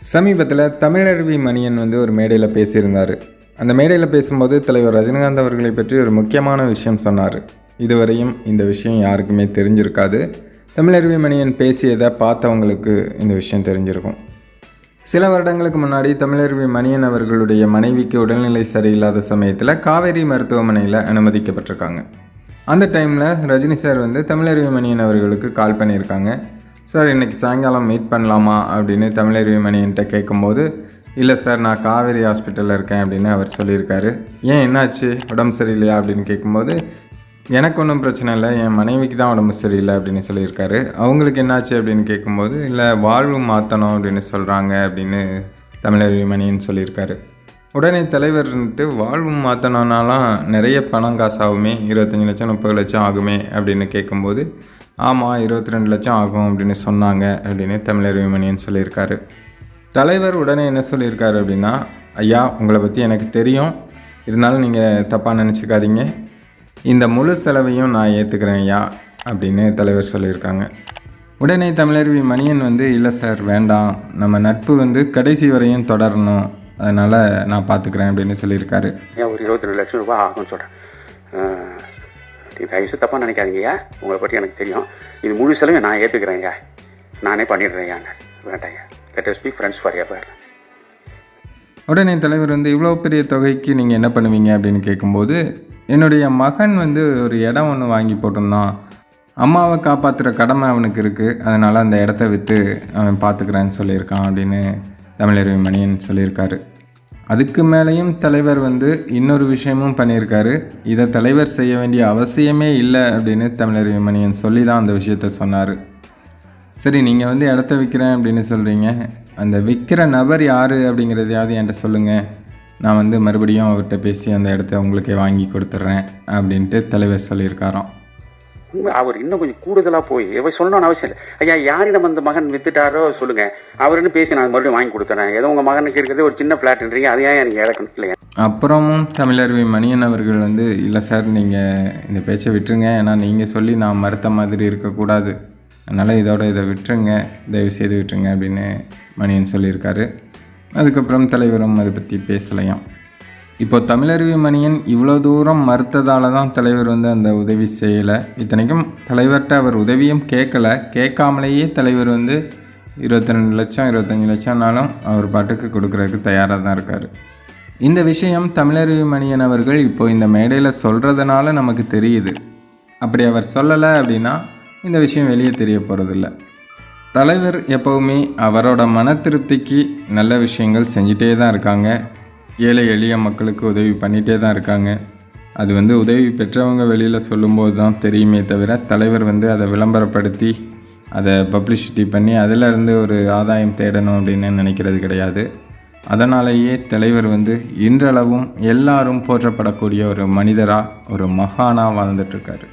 சமீபத்தில் தமிழருவி மணியன் வந்து ஒரு மேடையில் பேசியிருந்தார். அந்த மேடையில் பேசும்போது தலைவர் ரஜினிகாந்த் அவர்களை பற்றி ஒரு முக்கியமான விஷயம் சொன்னார். இதுவரையும் இந்த விஷயம் யாருக்குமே தெரிஞ்சிருக்காது. தமிழருவி மணியன் பேசியதை பார்த்தவங்களுக்கு இந்த விஷயம் தெரிஞ்சிருக்கும். சில வருடங்களுக்கு முன்னாடி தமிழருவி மணியன் அவர்களுடைய மனைவிக்கு உடல்நிலை சரியில்லாத சமயத்தில் காவேரி மருத்துவமனையில் அனுமதிக்கப்பட்டிருக்காங்க. அந்த டைமில் ரஜினி சார் வந்து தமிழருவி மணியன் அவர்களுக்கு கால் பண்ணியிருக்காங்க. சார் இன்றைக்கி சாயங்காலம் மீட் பண்ணலாமா? அப்படின்னு தமிழருவி மணியன்ட்ட கேட்கும்போது இல்லை சார் நான் காவேரி ஹாஸ்பிட்டலில் இருக்கேன் அப்படின்னு அவர் சொல்லியிருக்காரு. ஏன் என்னாச்சு? உடம்பு சரியில்லையா? அப்படின்னு கேட்கும்போது எனக்கு ஒன்றும் பிரச்சனை இல்லை. என் மனைவிக்கு தான் உடம்பு சரியில்லை அப்படின்னு சொல்லியிருக்காரு. அவங்களுக்கு என்னாச்சு? அப்படின்னு கேட்கும்போது இல்லை வாழ்வு மாற்றணும் அப்படின்னு சொல்கிறாங்க அப்படின்னு தமிழர் விமணின்னு சொல்லியிருக்காரு. உடனே தலைவர்ன்ட்டு வாழ்வு மாற்றணுன்னாலாம் நிறைய பணம் காசாகுமே இருபத்தஞ்சி லட்சம் முப்பது லட்சம் ஆகுமே அப்படின்னு கேட்கும்போது ஆமாம் இருபத்தி ரெண்டு லட்சம் ஆகும் அப்படின்னு சொன்னாங்க அப்படின்னு தமிழருவி மணியன் சொல்லியிருக்காரு. தலைவர் உடனே என்ன சொல்லியிருக்காரு அப்படின்னா ஐயா உங்களை பற்றி எனக்கு தெரியும். இருந்தாலும் நீங்கள் தப்பாக நினச்சிக்காதீங்க. இந்த முழு செலவையும் நான் ஏற்றுக்கிறேன் ஐயா அப்படின்னு தலைவர் சொல்லியிருக்காங்க. உடனே தமிழருவி மணியன் வந்து இல்லை சார் வேண்டாம். நம்ம நட்பு வந்து கடைசி வரையும் தொடரணும். அதனால் நான் பார்த்துக்கிறேன் அப்படின்னு சொல்லியிருக்காரு. ஒரு இருபத்தி ரெண்டு லட்சம் ரூபாய் ஆகும்னு சொல்கிறேன் தயவுசு தப்பாக நினைக்காதீங்கய்யா உங்களை பற்றி எனக்கு தெரியும். இது முழு செலவு நான் ஏற்றுக்கிறேன்யா நானே பண்ணிடுறேன்யா வேண்டாங்க let us be friends for ever உடனே தலைவர் வந்து இவ்வளோ பெரிய தொகைக்கு நீங்கள் என்ன பண்ணுவீங்க? அப்படின்னு கேட்கும்போது என்னுடைய மகன் வந்து ஒரு இடம் ஒன்று வாங்கி போட்டிருந்தான். அம்மாவை காப்பாற்றுற கடமை அவனுக்கு இருக்குது அதனால் அந்த இடத்த விற்று அவன் பார்த்துக்கிறான்னு சொல்லியிருக்கான் அப்படின்னு தமிழருவி மணியன் சொல்லியிருக்காரு. அதுக்கு மேலேயும் தலைவர் வந்து இன்னொரு விஷயமும் பண்ணியிருக்காரு. இதை தலைவர் செய்ய வேண்டிய அவசியமே இல்லை அப்படின்னு தமிழர் விமணியன் சொல்லி தான் அந்த விஷயத்த சொன்னார். சரி நீங்கள் வந்து இடத்த விற்கிறேன் அப்படின்னு சொல்கிறீங்க அந்த விற்கிற நபர் யார் அப்படிங்கிறதையாவது என்கிட்ட சொல்லுங்கள் நான் வந்து மறுபடியும் அவர்கிட்ட பேசி அந்த இடத்த உங்களுக்கே வாங்கி கொடுத்துட்றேன் அப்படின்ட்டு தலைவர் சொல்லியிருக்காராம். அவர் இன்னும் கொஞ்சம் கூடுதலாக போய் இவ சொல்லணும்னு அவசியம் இல்லை. ஐயா யாரிடம் அந்த மகன் வித்துட்டாரோ சொல்லுங்க. அவருன்னு பேசி நான் மறுபடியும் வாங்கி கொடுத்துறேன். ஏதோ உங்கள் மகனுக்கு இருக்கிறது ஒரு சின்ன ஃப்ளாட்ன்றீங்க அதை ஏன் நீங்கள் இழக்கணும்? இல்லையா? அப்புறமும் தமிழருவி மணியன் அவர்கள் வந்து இல்லை சார் நீங்கள் இந்த பேச்சை விட்டுருங்க. ஏன்னா நீங்கள் சொல்லி நான் மறுத்த மாதிரி இருக்கக்கூடாது. அதனால் இதோட இதை விட்டுருங்க. தயவு செய்து விட்டுருங்க அப்படின்னு மணியன் சொல்லியிருக்காரு. அதுக்கப்புறம் தலைவரும் அதை பற்றி பேசலையாம். இப்போ தமிழருவி மணியன் இவ்வளோ தூரம் மறுத்ததால தான் தலைவர் வந்து அந்த உதவி செய்யலை. இத்தனைக்கும் தலைவர்கிட்ட அவர் உதவியும் கேட்கல. கேட்காமலேயே தலைவர் வந்து இருபத்தி ரெண்டு லட்சம் இருபத்தஞ்சி லட்சம்னாலும் அவர் பாட்டுக்கு கொடுக்குறதுக்கு தயாராக தான் இருக்கார். இந்த விஷயம் தமிழருவி மணியன் அவர்கள் இப்போ இந்த மேடையில் சொல்கிறதுனால நமக்கு தெரியுது. அப்படி அவர் சொல்லலை அப்படின்னா இந்த விஷயம் வெளியே தெரிய போகிறதில்ல தலைவர் எப்போவுமே அவரோட மன திருப்திக்கு நல்ல விஷயங்கள் செஞ்சிட்டே தான் இருக்காங்க. ஏழை எளிய மக்களுக்கு உதவி பண்ணிகிட்டே தான் இருக்காங்க. அது வந்து உதவி பெற்றவங்க வெளியில் சொல்லும்போது தான் தெரியுமே தவிர தலைவர் வந்து அதை விளம்பரப்படுத்தி அதை பப்ளிசிட்டி பண்ணி அதிலிருந்து ஒரு ஆதாயம் தேடணும் அப்படின்னு நினைக்கிறது கிடையாது. அதனாலேயே தலைவர் வந்து இன்றளவும் எல்லாரும் போற்றப்படக்கூடிய ஒரு மனிதராக ஒரு மகானாக வாழ்ந்துட்டுருக்காரு